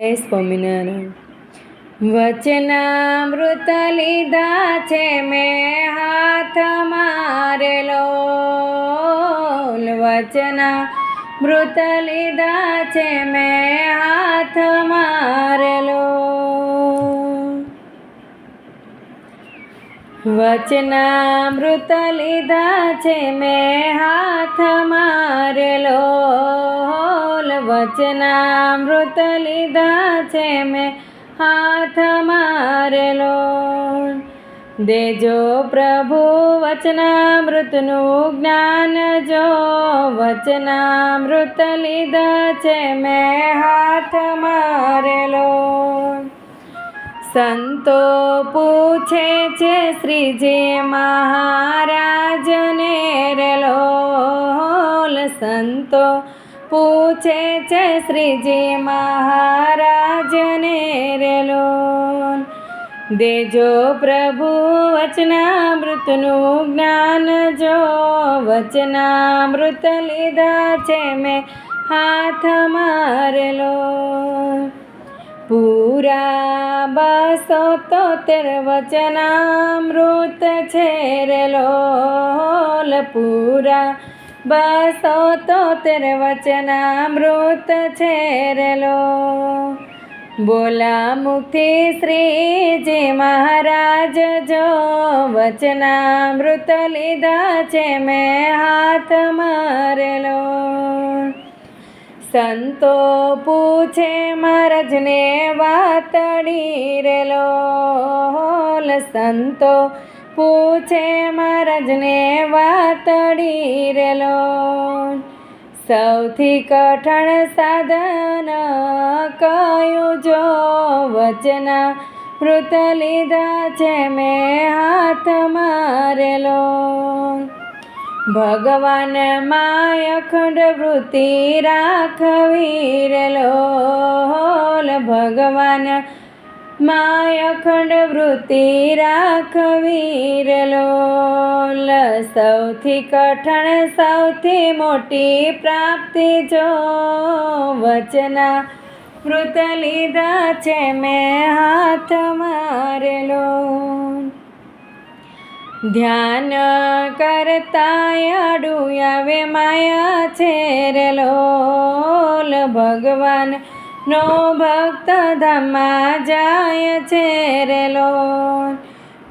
જય સ્વામિનારાયણ. વચનામૃત લીધા છે મેં હાથ મારેલો. વચના મૃત લીધા છે મેં હાથ વચનામૃત લીધા છે મેં હાથ મારેલો. વચનામૃત લીધા છે મેં હાથ મારેલો. દેજો પ્રભુ વચનામૃતનું જ્ઞાન જો વચનામૃત લીધા છે મેં હાથ મારેલો. સંતો પૂછે છે શ્રીજી મહારાજને રેલો સંતો પૂછે છે શ્રીજી મહારાજને રેલો દેજો પ્રભુ વચનામૃતનું જ્ઞાન, જો વચનામૃત લીધા છે મેં હાથ મારેલો પૂરા બસો તોતેર વચનામૃત છે રેલો પૂરા બસો તોતેર વચનામૃત છે રેલો બોલા મુક્તિ શ્રીજી મહારાજ જો વચનામૃત લીધા છે મેં હાથ મારેલો સંતો પૂછે મહારાજને વાતડી રેલો. સંતો પૂછે મહારાજને વાતડી રેલો. સૌથી કઠણ સાધન કયું જો વચના મૃત લીધા છે મેં હાથ મારેલો ભગવાન માય અખંડ વૃત્તિ રાખવી રેલો ભગવાન માય અખંડ વૃત્તિ રાખવી રેલો સૌથી કઠણ, સૌથી મોટી પ્રાપ્તિ જો વચના મૃત લીધા છે મેં હાથ મારેલો. ધ્યાન કરતા આડું આવે માયા છે રેલો ભગવાન નો ભક્ત ધમા જાય છે રેલો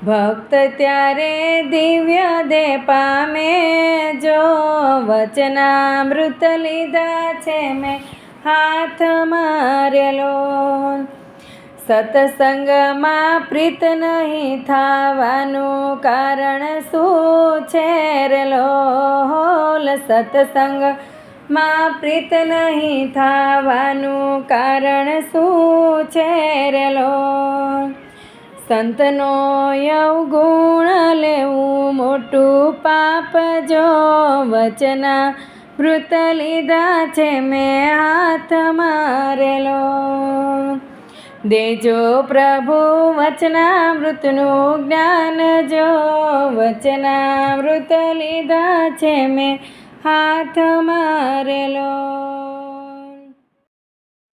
ભક્ત ત્યારે દિવ્ય દે પામે જો વચનામૃત લીધા છે મેં હાથ મારેલો. સત્સંગમાં પ્રીત નહીં થવાનું કારણ શું છે રેલો સત્સંગમાં પ્રીત નહીં થવાનું કારણ શું છે રેલો સંતનો અવગુણ લેવું મોટું પાપ જો વચના મૃત લીધા છે મેં હાથ મારેલો દેજો પ્રભુ વચનામૃતનું જ્ઞાન જો વચનામૃત લીધા છે મેં હાથ મારેલો.